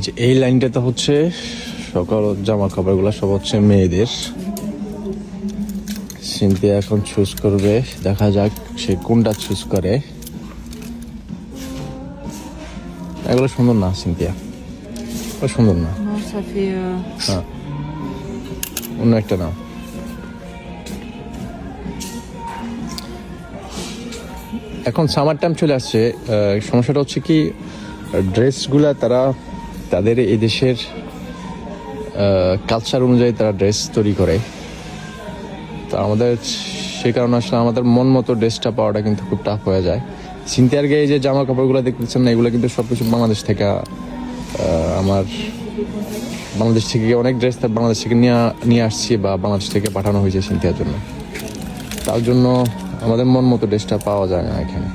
এই যে এই লাইনটাতে হচ্ছে সকল জামা কাপড়গুলো সব হচ্ছে মেয়েদের। সিনথিয়া এখন চুজ করবে। দেখা যাক সে কোনটা চুজ করে। এগুলো সুন্দর না সিনথিয়া। ও সুন্দর না। হ্যাঁ। অন্য একটা নাও। এখন সামার টাইম চলে আসছে। সমস্যাটা হচ্ছে কি ড্রেসগুলা তারা তাদের এই দেশের কালচার অনুযায়ী তারা ড্রেস তৈরি করে। তো আমাদের সেই কারণে আসলে আমাদের মন মতো ড্রেসটা পাওয়াটা কিন্তু খুব টাফ হয়ে যায়। সিনথিয়ার গায়ে যে জামা কাপড়গুলো দেখতেছেন না, এগুলো কিন্তু সব কিছু বাংলাদেশ থেকে আমার বাংলাদেশ থেকে অনেক ড্রেস তার বাংলাদেশ থেকে নিয়ে নিয়ে আসছি বা বাংলাদেশ থেকে পাঠানো হয়েছে সিনথিয়ার জন্য। তার জন্য আমাদের মন মতো ড্রেসটা পাওয়া যায় না এখানে।